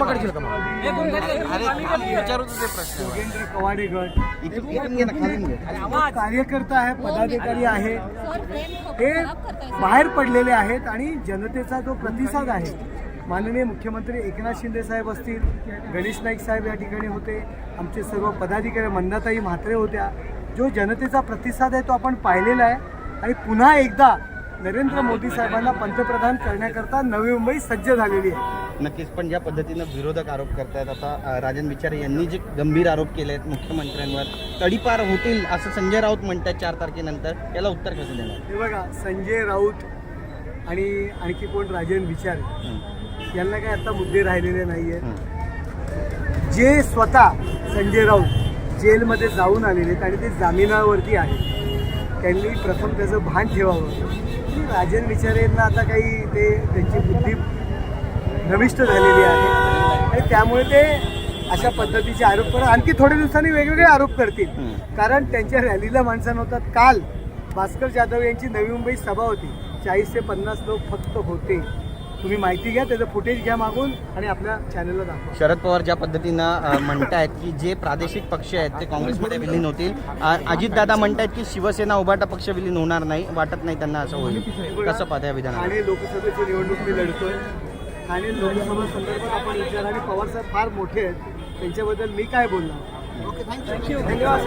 पकडशील का मला योगेंद्र कार्यकर्ता आहे पदाधिकारी आहे. हे बाहेर पडलेले आहेत आणि जनतेचा जो प्रतिसाद आहे माननीय मुख्यमंत्री एकनाथ शिंदे साहेब असतील गणेश नाईक साहेब या ठिकाणी होते आमचे सर्व पदाधिकारी मंदाताई म्हात्रे होत्या जो जनतेचा प्रतिसाद आहे तो आपण पाहिलेला आहे. आणि पुन्हा एकदा नरेंद्र मोदी साहेबांना पंतप्रधान करण्याकरता नवी मुंबई सज्ज झालेली आहे. नक्कीच पण ज्या पद्धतीनं विरोधक आरोप करतायत आता राजन विचारे यांनी जे गंभीर आरोप केले आहेत मुख्यमंत्र्यांवर तडीपार होतील असं संजय राऊत म्हणतात चार तारखेनंतर. याला उत्तर कसं देणार? हे बघा संजय राऊत आणि आणखी कोण? राजन विचार यांना काय आता मुद्दे राहिलेले नाही आहेत. जे स्वतः संजय राऊत जेलमध्ये जाऊन आलेले आहेत आणि ते जामिनावरती आहेत. त्यांनी प्रथम त्याचं भान ठेवावं. राजन विचारेंना आता काही ते त्यांची बुद्धी नविष्ट झालेली आहे. आणि त्यामुळे ते अशा पद्धतीचे आरोप करत आणखी थोड्या दिवसांनी वेगवेगळे आरोप करतील. कारण त्यांच्या रॅलीला माणसं नव्हतात. काल भास्कर जाधव यांची नवी मुंबईत सभा होती. चाळीस ते पन्नास लोक फक्त होते. तुम्ही माहिती घ्या त्याचं फुटेज घ्या मागून आणि आपल्या चॅनलला दाखवा. शरद पवार ज्या पद्धतीनं म्हणतायत की जे प्रादेशिक पक्ष आहेत ते काँग्रेसमध्ये विलीन होतील. अजितदादा म्हणतायत की शिवसेना उभाटा पक्ष विलीन होणार नाही वाटत नाही त्यांना असं होईल. कसं पाहता या विधानाला? ठाणे लोकसभेची निवडणूक मी लढतोय. ठाणे लोकसभा संदर्भात आपण विचार आणि पवार साहेब फार मोठे आहेत. त्यांच्याबद्दल मी काय बोलणार? ओके थँक्यू धन्यवाद.